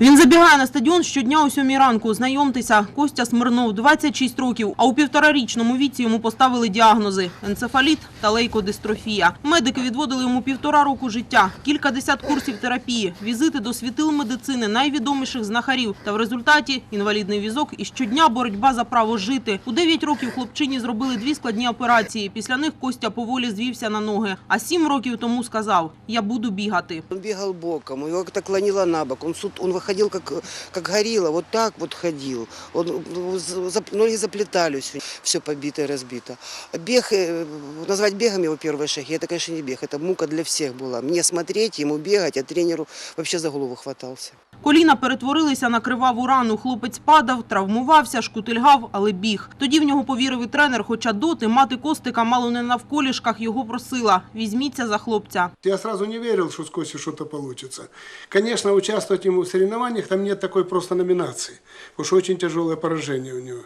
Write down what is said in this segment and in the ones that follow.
Він забігає на стадіон щодня о сьомій ранку. Знайомтеся, Костя Смирнов, 26 років, а у півторарічному віці йому поставили діагнози – енцефаліт та лейкодистрофія. Медики відводили йому півтора року життя, кілька десят курсів терапії, візити до світил медицини найвідоміших знахарів. Та в результаті інвалідний візок і щодня боротьба за право жити. У 9 років хлопчині зробили дві складні операції. Після них Костя поволі звівся на ноги. А сім років тому сказав – я буду бігати. Он бегал боком, его как-то клонило на бок. Сут- он выходил как, как горилла, вот так вот ходил. Он, ну, з- зап- ноги заплетались, все побито и разбито. Бег, э, назвать бегом его первые шаги, это, конечно, не бег, это мука для всех была. Мне смотреть, ему бегать, а тренеру вообще за голову хватался. Коліна перетворилися на криваву рану. Хлопець падав, травмувався, шкутильгав, але біг. Тоді в нього повірив і тренер, хоча доти мати Костика мало не навколішках його просила – візьміться за хлопця. Я сразу не верил, что с Костей что-то получится. Конечно, участвовать ему в соревнованиях, там нет такой просто номинации, потому что очень тяжелое поражение у него.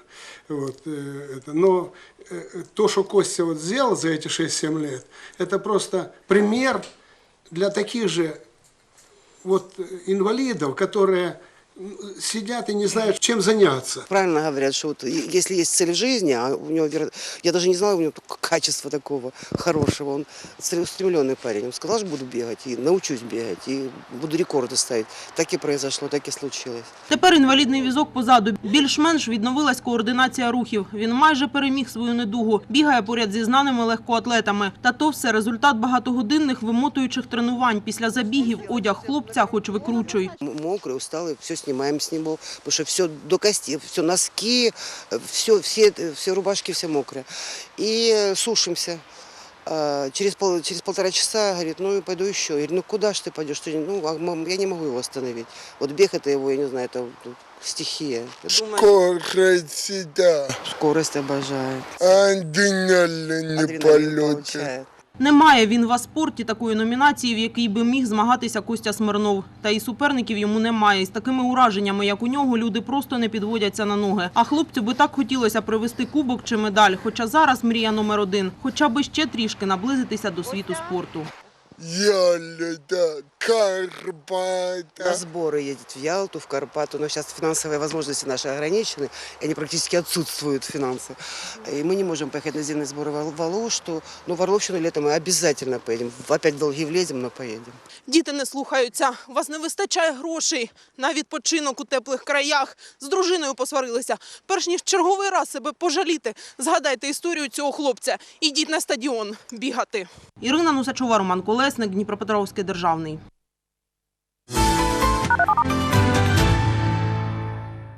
Вот, э, это. Но э, то, что Костя вот сделал за эти 6-7 лет, это просто пример для таких же вот, э, инвалидов, которые сидят и не знают, чем заняться. Правильно говорят, что вот и- если есть цель в жизни, а у него, веро- я даже не знала у него такого качества такого хорошего, он целеустремленный парень. Он сказал, что буду бегать, и научусь бегать, и буду рекорды ставить. Так и произошло, так и случилось. Тепер інвалідний візок позаду. Більш-менш відновилась координація рухів. Він майже переміг свою недугу. Бігає поряд зі знаними легкоатлетами. Та то все результат багатогодинних вимотуючих тренувань. Після забігів одяг хлопця хоч викручуй. М- Мокрый, усталый, все снимаем с него, потому что все до кости, все носки, все, все, все рубашки все мокрые. И э, сушимся. А, Через, пол, через полтора часа говорит, ну пойду еще. Я говорю, ну куда ж ты пойдешь? Ты, ну, а, мам, я не могу его остановить. Вот бег это его, я не знаю, это стихия. Скорость всегда. скорость обожает. Адреналин Адреналин полеты. получает. Немає він в аспорті такої номінації, в якій би міг змагатися Костя Смирнов. Та і суперників йому немає. І з такими ураженнями, як у нього, люди просто не підводяться на ноги. А хлопцю би так хотілося привезти кубок чи медаль. Хоча зараз мрія номер один. Хоча би ще трішки наблизитися до світу спорту. Ялета, На Карпата. сборы едет в Ялту, в Карпату, но сейчас финансовые возможности наши ограничены, и они практически отсутствуют финансы. И мы не можем поехать на зимние сборы в Вол- в Алушту, но в Орловщину летом мы обязательно поедем. Опять в долги влезем, но поедем. Діти не слухаються. У вас не вистачає грошей на відпочинок у теплих краях. З дружиною посварилися. Перш ніж черговий раз себе пожаліти, згадайте історію цього хлопця. Ідіть на стадіон бігати. Ірина Нусачова, Роман Колесник, Дніпропетровський державний.